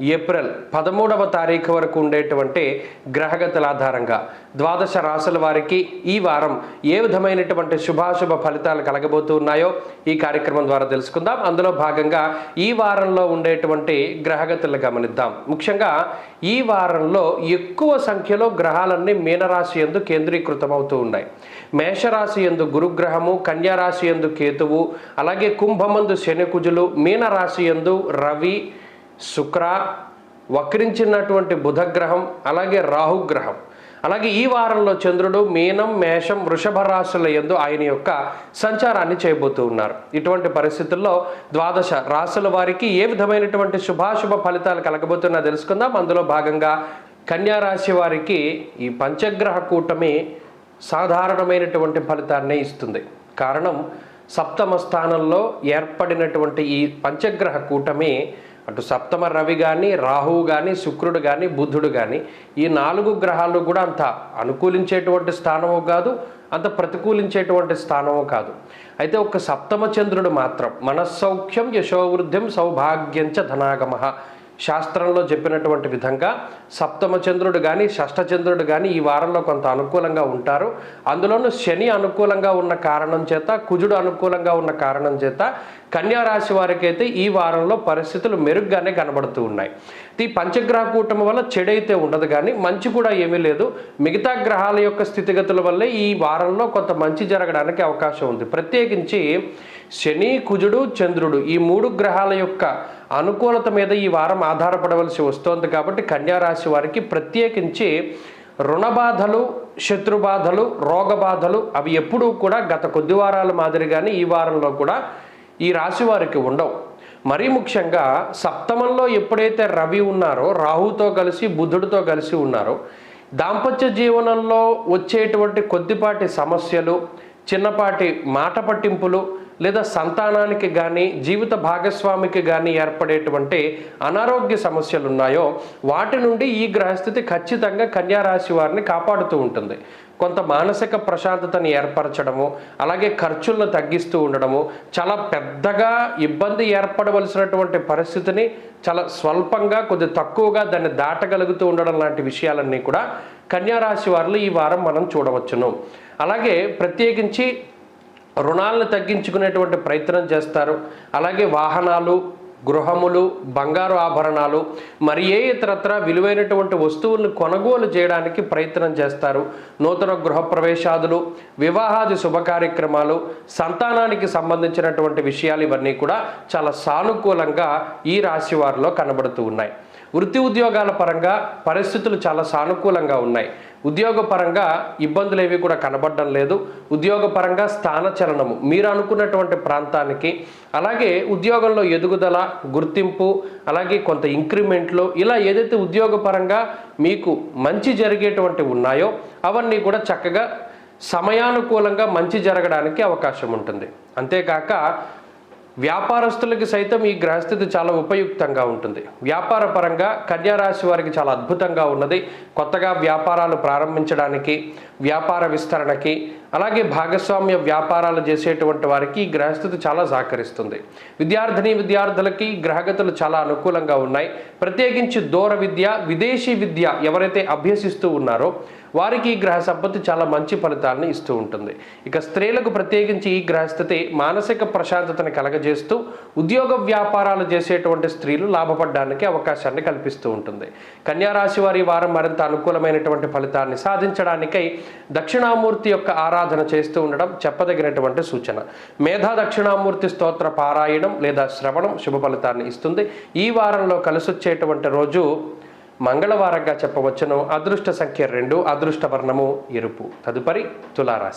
April పదమూడవ తారీఖు వరకు ఉండేటువంటి గ్రహగతుల ఆధారంగా ద్వాదశ రాసుల వారికి ఈ వారం ఏ విధమైనటువంటి శుభాశుభ ఫలితాలు కలగబోతూ ఉన్నాయో ఈ కార్యక్రమం ద్వారా తెలుసుకుందాం. అందులో భాగంగా ఈ వారంలో ఉండేటువంటి గ్రహగతులు గమనిద్దాం. ముఖ్యంగా ఈ వారంలో ఎక్కువ సంఖ్యలో గ్రహాలన్నీ మీనరాశి ఎందు కేంద్రీకృతమవుతూ ఉన్నాయి. మేషరాశి ఎందు గురుగ్రహము కన్యారాశి ఎందు కేతువు అలాగే కుంభమందు శనికుజులు మీనరాశి ఎందు రవి శుక్ర వక్రించినటువంటి బుధగ్రహం అలాగే రాహుగ్రహం. అలాగే ఈ వారంలో చంద్రుడు మీనం మేషం వృషభ రాశుల ఎందు ఆయన యొక్క సంచారాన్ని చేయబోతూ ఉన్నారు. ఇటువంటి పరిస్థితుల్లో ద్వాదశ రాశుల వారికి ఏ విధమైనటువంటి శుభాశుభ ఫలితాలు కలగబోతున్నా తెలుసుకుందాం. అందులో భాగంగా కన్యారాశి వారికి ఈ పంచగ్రహ కూటమి సాధారణమైనటువంటి ఫలితాన్నే ఇస్తుంది. కారణం సప్తమ స్థానంలో ఏర్పడినటువంటి ఈ పంచగ్రహ కూటమి అటు సప్తమ రవి కానీ రాహువు కానీ శుక్రుడు కానీ బుద్ధుడు కానీ ఈ నాలుగు గ్రహాలు కూడా అంత అనుకూలించేటువంటి స్థానము కాదు అంత ప్రతికూలించేటువంటి స్థానము కాదు. అయితే ఒక సప్తమ చంద్రుడు మాత్రం మనస్సౌఖ్యం యశోవృద్ధిం సౌభాగ్యంచ ధనాగమ. శాస్త్రంలో చెప్పినటువంటి విధంగా సప్తమ చంద్రుడు కానీ షష్టచంద్రుడు కానీ ఈ వారంలో కొంత అనుకూలంగా ఉంటారు. అందులోనూ శని అనుకూలంగా ఉన్న కారణం చేత కుజుడు అనుకూలంగా ఉన్న కారణం చేత కన్యారాశి వారికైతే వారికి అయితే ఈ వారంలో పరిస్థితులు మెరుగ్గానే కనబడుతూ ఉన్నాయి. ఈ పంచగ్రహ కూటమి వల్ల చెడైతే ఉండదు కానీ మంచి కూడా ఏమీ లేదు. మిగతా గ్రహాల యొక్క స్థితిగతుల వల్లే ఈ వారంలో కొంత మంచి జరగడానికి అవకాశం ఉంది. ప్రత్యేకించి శని కుజుడు చంద్రుడు ఈ మూడు గ్రహాల యొక్క అనుకూలత మీద ఈ వారం ఆధారపడవలసి వస్తోంది కాబట్టి కన్యా రాశి వారికి ప్రత్యేకించి రుణబాధలు శత్రుబాధలు రోగబాధలు అవి ఎప్పుడూ కూడా గత కొద్ది వారాల మాదిరిగానే ఈ వారంలో కూడా ఈ రాశి వారికి ఉండవు. మరీ ముఖ్యంగా సప్తమంలో ఎప్పుడైతే రవి ఉన్నారో రాహుతో కలిసి బుధుడితో కలిసి ఉన్నారో దాంపత్య జీవనంలో వచ్చేటువంటి కొద్దిపాటి సమస్యలు చిన్నపాటి మాట పట్టింపులు లేదా సంతానానికి కానీ జీవిత భాగస్వామికి కానీ ఏర్పడేటువంటి అనారోగ్య సమస్యలు ఉన్నాయో వాటి నుండి ఈ గ్రహస్థితి ఖచ్చితంగా కన్యారాశి వారిని కాపాడుతూ ఉంటుంది. కొంత మానసిక ప్రశాంతతని ఏర్పరచడము అలాగే ఖర్చులను తగ్గిస్తూ ఉండడము చాలా పెద్దగా ఇబ్బంది ఏర్పడవలసినటువంటి పరిస్థితిని చాలా స్వల్పంగా కొద్ది తక్కువగా దాన్ని దాటగలుగుతూ ఉండడం లాంటి విషయాలన్నీ కూడా కన్యారాశి వారిలో ఈ వారం మనం చూడవచ్చును. అలాగే ప్రత్యేకించి రుణాలను తగ్గించుకునేటువంటి ప్రయత్నం చేస్తారు. అలాగే వాహనాలు గృహములు బంగారు ఆభరణాలు మరి ఏ ఇతరత్ర విలువైనటువంటి వస్తువులను కొనుగోలు చేయడానికి ప్రయత్నం చేస్తారు. నూతన గృహప్రవేశాదులు వివాహాది శుభ కార్యక్రమాలు సంతానానికి సంబంధించినటువంటి విషయాలు ఇవన్నీ కూడా చాలా సానుకూలంగా ఈ రాశి వారిలో కనబడుతూ ఉన్నాయి. వృత్తి ఉద్యోగాల పరంగా పరిస్థితులు చాలా సానుకూలంగా ఉన్నాయి. ఉద్యోగపరంగా ఇబ్బందులు ఏవి కూడా కనబడడం లేదు. ఉద్యోగపరంగా స్థానచలనము మీరు అనుకున్నటువంటి ప్రాంతానికి అలాగే ఉద్యోగంలో ఎదుగుదల గుర్తింపు అలాగే కొంత ఇంక్రిమెంట్లు ఇలా ఏదైతే ఉద్యోగపరంగా మీకు మంచి జరిగేటువంటి ఉన్నాయో అవన్నీ కూడా చక్కగా సమయానుకూలంగా మంచి జరగడానికి అవకాశం ఉంటుంది అంతేకాక వ్యాపారస్తులకి సైతం ఈ గ్రహస్థితి చాలా ఉపయుక్తంగా ఉంటుంది. వ్యాపార పరంగా కన్యారాశి వారికి చాలా అద్భుతంగా ఉన్నది. కొత్తగా వ్యాపారాలు ప్రారంభించడానికి వ్యాపార విస్తరణకి అలాగే భాగస్వామ్య వ్యాపారాలు చేసేటువంటి వారికి ఈ గ్రహస్థితి చాలా సహకరిస్తుంది. విద్యార్థిని విద్యార్థులకి గ్రహగతులు చాలా అనుకూలంగా ఉన్నాయి. ప్రత్యేకించి దూర విద్య విదేశీ విద్య ఎవరైతే అభ్యసిస్తూ ఉన్నారో వారికి ఈ గ్రహ సంపత్తి చాలా మంచి ఫలితాలను ఇస్తూ ఉంటుంది. ఇక స్త్రీలకు ప్రత్యేకించి ఈ గ్రహస్థితి మానసిక ప్రశాంతతను కలగజేస్తూ ఉద్యోగ వ్యాపారాలు చేసేటువంటి స్త్రీలు లాభపడడానికి అవకాశాన్ని కల్పిస్తూ ఉంటుంది. కన్యారాశి వారి వారం మరింత అనుకూలమైనటువంటి ఫలితాన్ని సాధించడానికై దక్షిణామూర్తి యొక్క ఆరాధన చేస్తూ ఉండడం చెప్పదగినటువంటి సూచన. మేధా దక్షిణామూర్తి స్తోత్ర పారాయణం లేదా శ్రవణం శుభ ఫలితాన్ని ఇస్తుంది. ఈ వారంలో కలిసొచ్చేటువంటి రోజు మంగళవారంగా చెప్పవచ్చును. అదృష్ట సంఖ్య రెండు అదృష్ట వర్ణము ఎరుపు. తదుపరి తులారాశి.